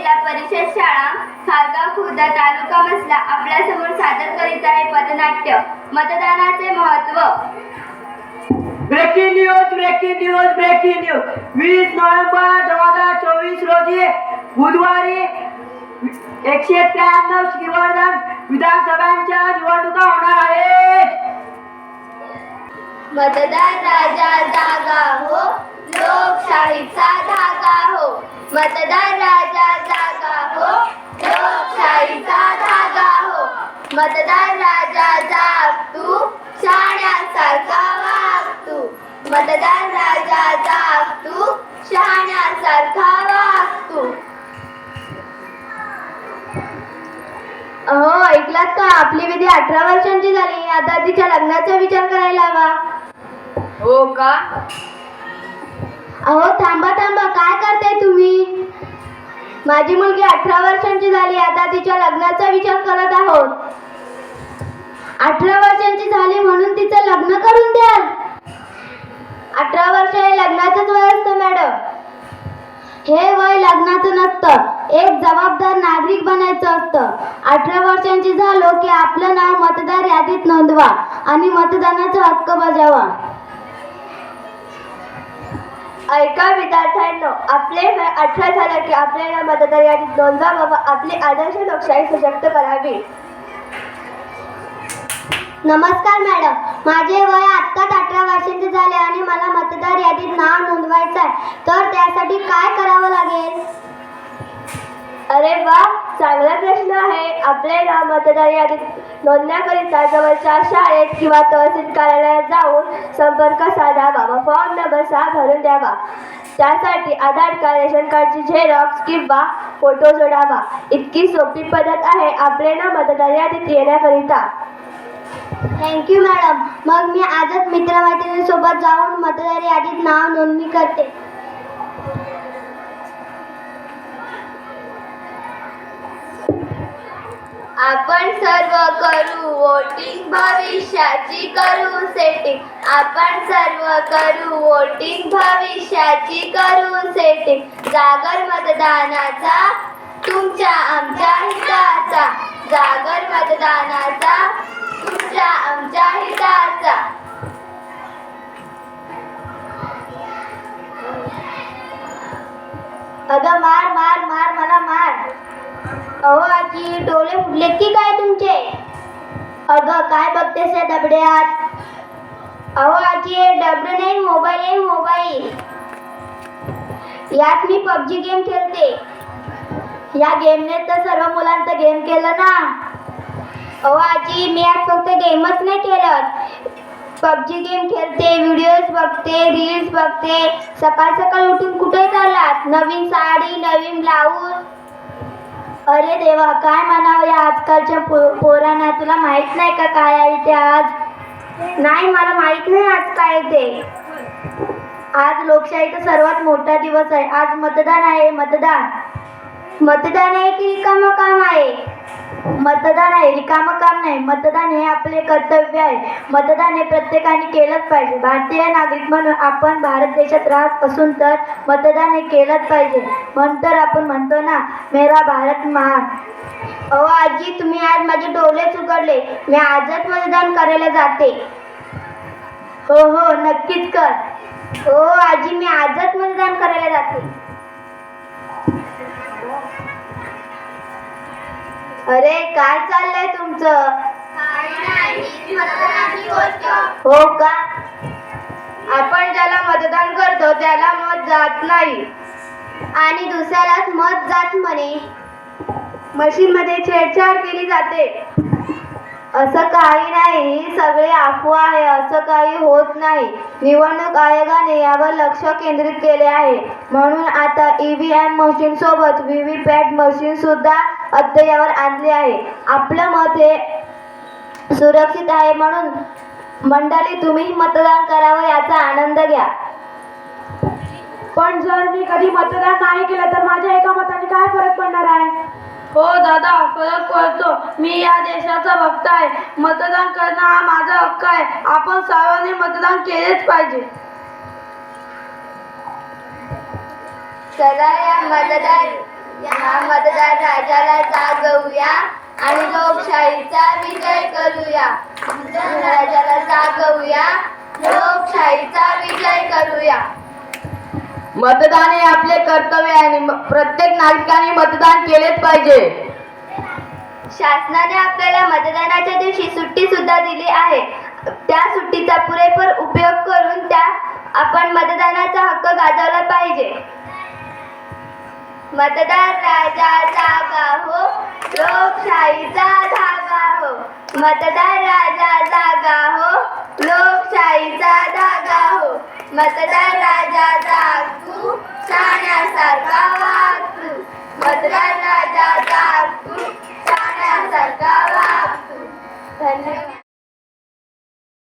जिल्हा परिषद शाळा खारगाव खुर्द तालुका मसला आपल्यासमोर सादर करीत आहे पथनाट्य मतदानाचे महत्त्व. Breaking news breaking news breaking news वीस नोव्हेंबर दोन हजार चोवीस रोजी बुधवारी एकशे त्र्याण्णव श्रीवर्धन विधानसभांच्या निवडणुका होणार आहेत. मतदार राजा जागा हो? लोकशाहीचा धागा हो. मतदार राजा जागा हो. लोकशाहीचा धागा हो. मतदार राजा जाग तू शहाण्यासारखा वाग तू मतदार राजा जाग तू शहाण्यासारखा वाग तू अहो ऐकलात का? आपली विधी अठरा वर्षांची झाली. आता तिच्या लग्नाचा विचार करायला हवा. हो का? अहो थांबा थांबा काय करताय तुम्ही? माझी मुलगी अठरा वर्षांची झाली आता तिच्या लग्नाचा विचार करत आहोत. अठरा वर्षांची झाली म्हणून तिचं लग्न करून द्याल. अठरा वर्ष हे लग्नाचंच वय असतं मॅडम. हे वय लग्नाचं नसतं एक जबाबदार नागरिक बनायचं असतं. अठरा वर्षांची झालो की आपलं नाव मतदार यादीत नोंदवा आणि मतदानाचा हक्क बजावा. ऐका विद्यार्थ्यांनो आपले वय अठरा झालं की आपल्याला मतदार यादीत नोंदवावं व आपली आदर्श लोकशाही सशक्त करावी. नमस्कार मॅडम माझे वय आत्ताच अठरा वर्षांचे झाले आणि मला मतदार यादीत नाव नोंदवायचं आहे तर त्यासाठी काय करावं लागेल? अरे वा चांगला प्रश्न आहे. आपले नाव मतदार यादीत नोंदण्याकरिता जवळच्या शाळेत किंवा तहसील कार्यालयात जाऊन संपर्क साधावा व फॉर्म नंबर सहा भरून द्यावा. त्यासाठी आधार कार्ड रेशन कार्डची झेरॉक्स किंवा फोटो जोडावा. इतकी सोपी पद्धत आहे आपले नाव मतदार यादीत येण्याकरिता. थँक्यू मॅडम मग मी आजच मित्रमैत्रिणींसोबत जाऊन मतदार यादीत नाव नोंदणी करते. आपण सर्व करू वोटिंग भविष्याची करू सेटिंग आपण सर्व करू वोटिंग भविष्याची करू सेटिंग जागर मतदानाचा तुमच्या आमच्या हिताचा. जागर मतदानाचा तुमच्या आमच्या हिताचा. अगं मार मार मार. अहो आजी डोळे फुटलेत की काय तुमचे? अगं काय बघतेस या डबड्यात अहो आजी डबडे नाही मोबाईल आहे मोबाईल. यात मी पबजी गेम खेळते. या गेमने तर सर्व मुलांचं गेम केलं ना? अहो आजी मी आज फक्त गेमच नाही खेळत. पबजी गेम खेळते व्हिडिओज बघते रील्स बघते. सकाळ सकाळ उठून कुठे चाललात? नवीन साडी नवीन ब्लाऊज? अरे देवा काय म्हणावं या आजकालच्या पो पोरांना? तुला माहीत नाही का काय आहे ते आज? नाही मला माहीत नाही आज काय ते. आज लोकशाहीचा सर्वात मोठा दिवस आहे. आज मतदान आहे मतदान. मतदान आहे की रिकामं काम आहे? मतदान आहे रिकामं काम नाही. मतदान हे आपले कर्तव्य आहे. मतदान हे प्रत्येकाने केलंच पाहिजे. भारतीय नागरिक म्हणून आपण भारत देशात राहत असून तर मतदान हे केलंच पाहिजे. म्हणून तर आपण म्हणतो ना मेरा भारत महान. अहो आजी तुम्ही आज माझे डोलेच उघडले मी आजच मतदान करायला जाते. हो हो नक्कीच कर. हो आजी मी आजच मतदान करायला जाते. अरे काय चाललंय तुमचं? हो का? आपण ज्याला मतदान करतो त्याला मत जात नाही. आणि दुसऱ्यालाच मत जात म्हणे. मशीन मध्ये छेडछाड केली जाते. असं काही नाही. ही सगळी अफवा आहे. असं काही होत नाही. निवडणूक आयोगाने यावर लक्ष केंद्रित केले आहे. म्हणून आता ईव्हीएम मशीन सोबत व्हीव्हीपॅट मशीन सुद्धा अद्ययावर आणली आहे. आपलं मत हे सुरक्षित आहे म्हणून मंडळी तुम्ही मतदान करावं याचा आनंद घ्या. पण जर मी कधी मतदान नाही केलं तर माझ्या एका मताने काय फरक पडणार आहे? हो दादा फरक पडतो. मी या देशाचा भक्त आहे. मतदान करणं हा माझा हक्क आहे. आपण सर्वांनी मतदान केलेच पाहिजे. चला या मतदार या मतदार राजाला जागवूया आणि लोकशाहीचा विजय करूया. राजाला राजाला जागवूया लोकशाहीचा विजय करूया. मतदान हे आपले कर्तव्य आहे आणि प्रत्येक नागरिकाने मतदान केलेच पाहिजे. शासनाने आपल्याला मतदानाच्या दिवशी सुट्टी सुद्धा दिली आहे. त्या सुट्टीचा पुरेपूर उपयोग करून त्या आपण मतदानाचा हक्क गाजवला पाहिजे. मतदार राजाचा गाहो लोकशाहीचा धागा हो. मतदार राजाचा गाहो लोकशाहीचा धागा हो. मतदार राजाचा